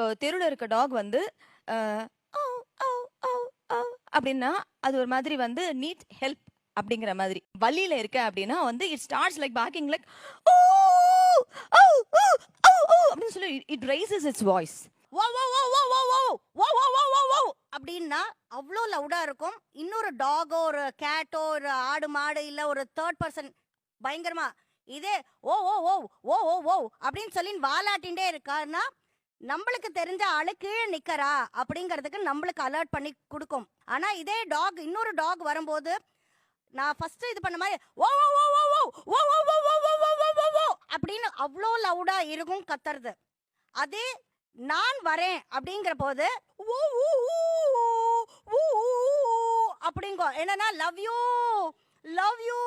இப்போ தெருவில் இருக்க டாக் வந்து அப்படின்னா அது ஒரு மாதிரி வந்து நீட் ஹெல்ப் அப்படிங்கிற மாதிரி. வழியில இருக்க அப்படின்னா வந்து it starts like barking like oh oh oh oh அப்படின்னு சொல்லி இட் ரைசஸ் இட்ஸ் வாய்ஸ் அப்படின்னா அவ்வளோ லவுடாக இருக்கும். இன்னொரு டாகோ ஒரு கேட்டோ ஒரு ஆடு மாடு இல்லை ஒரு தேர்ட் பர்சன் பயங்கரமா இதே ஓ oh oh oh oh oh அப்படின்னு சொல்லி வாலாட்டின்ண்டே இருக்காருன்னா நம்மளுக்கு தெரிஞ்ச ஆளு கீழே நிக்கறா அப்படிங்கிறதுக்கு நம்மளுக்கு அலர்ட் பண்ணி கொடுக்கும் ஆனா இதே டாக் இன்னொரு டாக் வரும்போது நான் ஃபர்ஸ்ட் இது பண்ண மாதிரி ஓ oh oh oh oh oh oh oh oh oh oh oh oh அப்படின்னு அவ்வளோ லவுடா இருக்கும் கத்துறது அதே நான் வரேன் அப்படிங்கிற போது ஓ ஊ, ஊ, ஊ, அப்படிங்கோ என்னன்னா லவ் யூ லவ் யூ